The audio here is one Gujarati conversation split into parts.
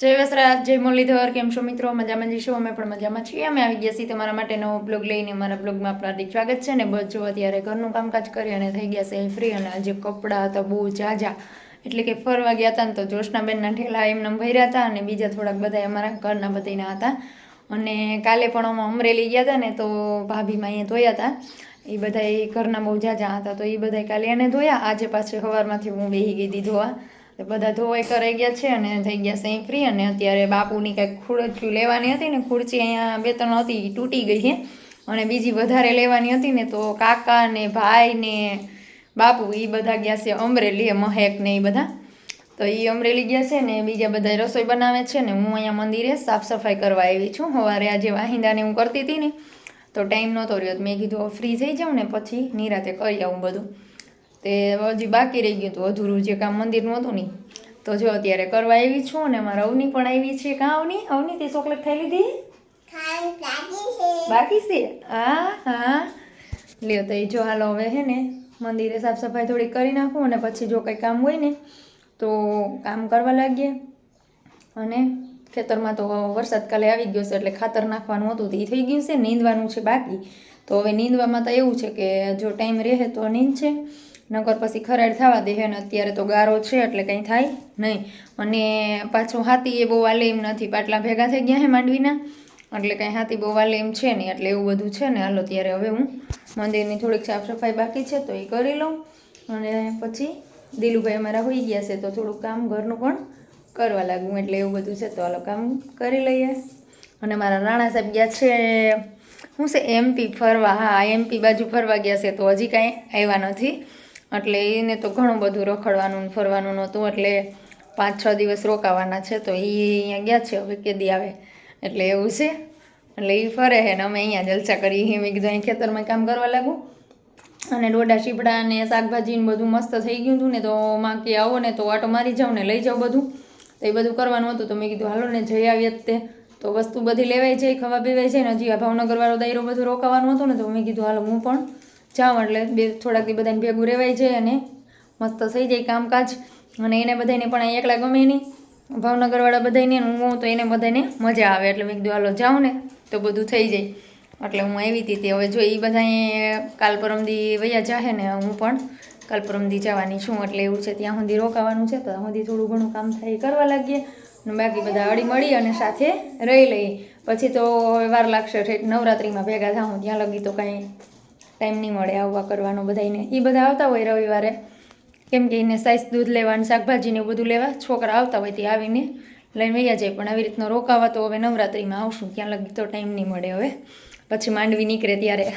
જય વસરાજ, જય મુરલીધર, કેમ છો મિત્રો? મજામાં જઈશું, અમે પણ મજામાં છીએ. અમે આવી ગયા છીએ તમારા માટે નવો બ્લોગ લઈને. મારા બ્લોગમાં આપણું હાર્દિક સ્વાગત છે ને બસ જો અત્યારે ઘરનું કામકાજ કરી અને થઈ ગયા છે ફ્રી અને આજે કપડાં હતા બહુ ઝાઝા. એટલે કે ફરવા ગયા હતા ને તો જોશનાબેનના ઠેલા એમને ભર્યા હતા અને બીજા થોડાક બધા અમારા ઘરના બધાના હતા. અને કાલે પણ અમે અમરેલી ગયા હતા ને તો ભાભીમાં અહીંયા ધોયા હતા એ બધા ઘરના બહુ ઝાઝા હતા તો એ બધા કાલે એને ધોયા. આજે પાછળ સવારમાંથી હું બેહી ગઈ હતી ધોવા. બધા ધોવાઈ કરાઈ ગયા છે અને થઈ ગયા અહીં ફ્રી અને અત્યારે બાપુની કાંઈક ખુરચું લેવાની હતી ને ખુરચી અહીંયા બે ત્રણ હતી તૂટી ગઈ છે. અને બીજી વધારે લેવાની હતી ને તો કાકા ને ભાઈ ને બાપુ એ બધા ગયા છે અમરેલી મહેક ને એ બધા. તો એ અમરેલી ગયા છે ને બીજા બધા રસોઈ બનાવે છે ને હું અહીંયા મંદિરે સાફ સફાઈ કરવા આવી છું. સવારે આજે વાહિંદાને હું કરતી હતી ને, તો ટાઈમ નહોતો રહ્યો. મેં કીધું ફ્રી થઈ જાઉં ને પછી નિરાતે કરી આવું બધું. તે હજી બાકી રહી ગયું હતું. અધૂરું જે કામ મંદિરનું હતું નહીં તો જો અત્યારે કરવા આવી છું અને મારા અવની પણ આવી છે. કાં અવની? અવની તે ચોકલેટ ખાઈ લીધી? બાકી છે. હા હા લ્યો તો એ જો હાલો હવે હે ને મંદિરે સાફ સફાઈ થોડી કરી નાખું અને પછી જો કંઈ કામ હોય ને તો કામ કરવા લાગીએ. અને ખેતરમાં તો વરસાદ કાલે આવી ગયો છે એટલે ખાતર નાખવાનું હતું તો એ થઈ ગયું છે. નીંદવાનું છે બાકી. તો હવે નીંદવામાં તો એવું છે કે જો ટાઈમ રહે તો નીંદ છે નકર પછી ખરાડ થવા દે અને અત્યારે તો ગારો છે એટલે કંઈ થાય નહીં. અને પાછું હાથી એ બહુ વાલે એમ નથી. પાટલા ભેગા થઈ ગયા હે માંડવીના. એટલે કંઈ હાથી બહુ વાલે એમ છે નહીં. એટલે એવું બધું છે ને. હાલો ત્યારે હવે હું મંદિરની થોડીક સાફ સફાઈ બાકી છે તો એ કરી લઉં. અને પછી દિલુભાઈ અમારા હોઈ ગયા છે તો થોડુંક કામ ઘરનું પણ કરવા લાગું એટલે એવું બધું છે તો હાલો કામ કરી લઈએ. અને મારા રાણા સાહેબ ગયા છે, હું છે એમપી ફરવા. હા એમપી બાજુ ફરવા ગયા છે તો હજી કાંઈ આવ્યા નથી. એટલે એને તો ઘણું બધું રખડવાનું ફરવાનું નહોતું, એટલે પાંચ છ દિવસ રોકાવાના છે, તો એ અહીંયા ગયા છે, હવે કેદી આવે. એટલે એવું છે. એટલે એ ફરે છે ને અમે અહીંયા જલસા કરીએ મેં કીધું અહીં ખેતરમાં કામ કરવા લાગ્યું અને ડોડા શીપડા ને શાકભાજી ને બધું મસ્ત થઈ ગયું હતું ને, તો માં કે આવો ને, તો આટો મારી જાઉં ને, લઈ જાઉં બધું. તો એ બધું કરવાનું હતું, તો મેં કીધું, હાલો ને, જઈ આવીએ તે. તો વસ્તુ બધી લેવાઈ જાય, ખવા પીવાઈ જાય ને, હજી આ ભાવનગરવાળો દાયરો બધું રોકાવાનું હતું ને, તો મેં કીધું, હાલો, હું પણ જાઉં એટલે બે થોડાક દી બધાને ભેગું રહેવાઈ જાય અને મસ્ત થઈ જાય કામકાજ. અને એને બધાને પણ અહીં એકલા ગમે નહીં. ભાવનગરવાળા બધાને હું તો એને બધાને મજા આવે એટલે મેં કીધું, હાલો, જાઉં ને. તો બધું થઈ જાય. એટલે હું આવી હતી તે હવે જો એ બધા કાલ પરમદી વયા જાહે ને હું પણ કાલ પરમદી જવાની છું એટલે એવું છે, ત્યાં સુધી રોકાવાનું છે તો સુધી થોડું ઘણું કામ થાય કરવા લાગીએ. અને બાકી બધા અડી મળી અને સાથે રહી લઈએ. પછી તો વાર લાગશે, ઠેઠ નવરાત્રિમાં ભેગા થાઉં ત્યાં લગી તો કાંઈ ટાઈમ નહીં મળે આવવા કરવાનો બધાને એ બધા આવતા હોય રવિવારે. કેમ કે એને સાઈઝ દૂધ લેવા શાકભાજીને શાકભાજી એવું બધું લેવા. છોકરા આવતા હોય તે આવીને લઈને વૈયા જાય. પણ આવી રીતનો રોકાવા તો હવે નવરાત્રિમાં આવશું. ક્યાં લગી તો ટાઈમ નહીં મળે હવે. પછી માંડવી નીકળે ત્યારે.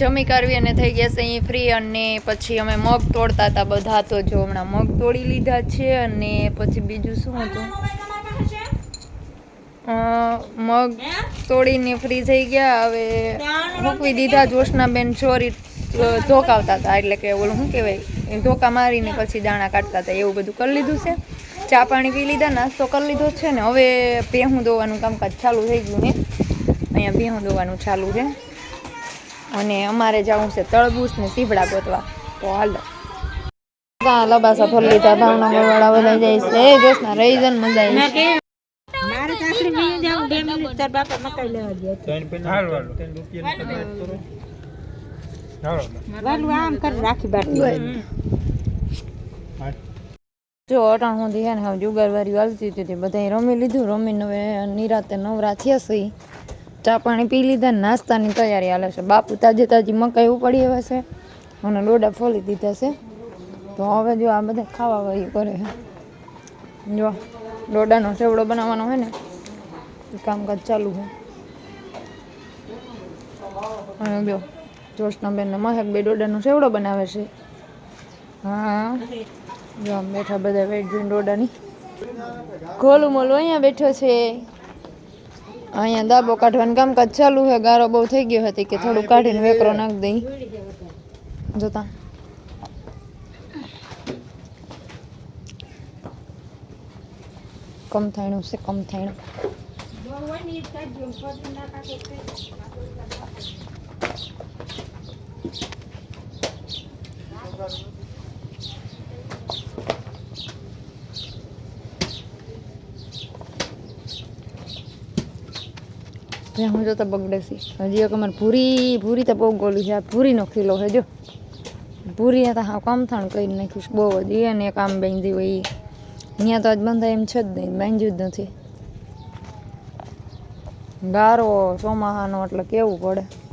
જમી કરવી અને થઈ ગયા છે અહીં ફ્રી અને પછી અમે મગ તોડતા હતા બધા તો જો હમણાં મગ તોડી લીધા છે અને પછી બીજું શું હતું? મગ તોડીને ફ્રી થઈ ગયા. હવે મૂકવી દીધા જોશનાબેન ચોરી ધોકાવતા હતા. એટલે કે ઓલું શું કહેવાય? ધોકા મારીને પછી દાણા કાઢતા હતા. એવું બધું કરી લીધું છે. ચા પાણી પી લીધા, નાસ્તો કરી લીધો છે ને. હવે ભેહું દોવાનું કામકાજ ચાલુ થઈ ગયું ને. અહીંયા ભેહું દોવાનું ચાલુ છે. અને અમારે જવું છે તળબૂસ ને સીભડા ગોતવા. તો હાલો. લબાસા ભરી લીધા ભાવના ગોળવાળા બધા જાય છે. એ જોશના રહી જન મજા આવી મારે ચાકરી બી જાઉં બે મિનિટ તાર બાપા મકાઈ લેવા ગયા વાલું આમ કરી રાખી જો અટાણ સુધી હે હવે જુગારવારી હાલતી હતી બધા રમી લીધું. રમીને હવે નિરાતે નવરા થયા છે. ચા પાણી પી લીધા, નાસ્તાની તૈયારી હાલે છે. બાપુ તાજી તાજી મકાઈ ઉપાડી આવે છે. અને ડોડા ફોલી દીધા છે. તો હવે જો આ બધા ખાવા વહી કરે છે. જો, ડોડાનો સેવડો બનાવવાનો હોય ને, એ કામકાજ ચાલુ છે. અને જો જોશનાબેન ને મહેક બે ડોડાનો સેવડો બનાવે છે. હા, જો બેઠા બધા વેટ જોઈને ડોડાની ગોલું મોલું અહીંયા બેઠો છે. અહીંયા દાબો કાઢવાનું કામકાજ ચાલુ છે. ગારો બહુ થઈ ગયો હતી કે થોડું કાઢીને વેકરો નાખી દઈ. જોતા કમ થાયણું છે, કમ થાયણું ત્યાં હું જોતા બગડે છે હજી એક અમારે ભૂરી ભૂરી તો બહુ ગોલી છે. આ પૂરીનો ખીલો છે, જો. ભૂરી તો હા કામથાણ કરી નાખ્યું બહુ જ. એને ને કામ બાંધી હોય. અહીંયા તો આજ બંધાય એમ છે જ નહીં. બાંધ્યું જ નથી. ગારો ચોમાહાનો એટલે કેવું પડે?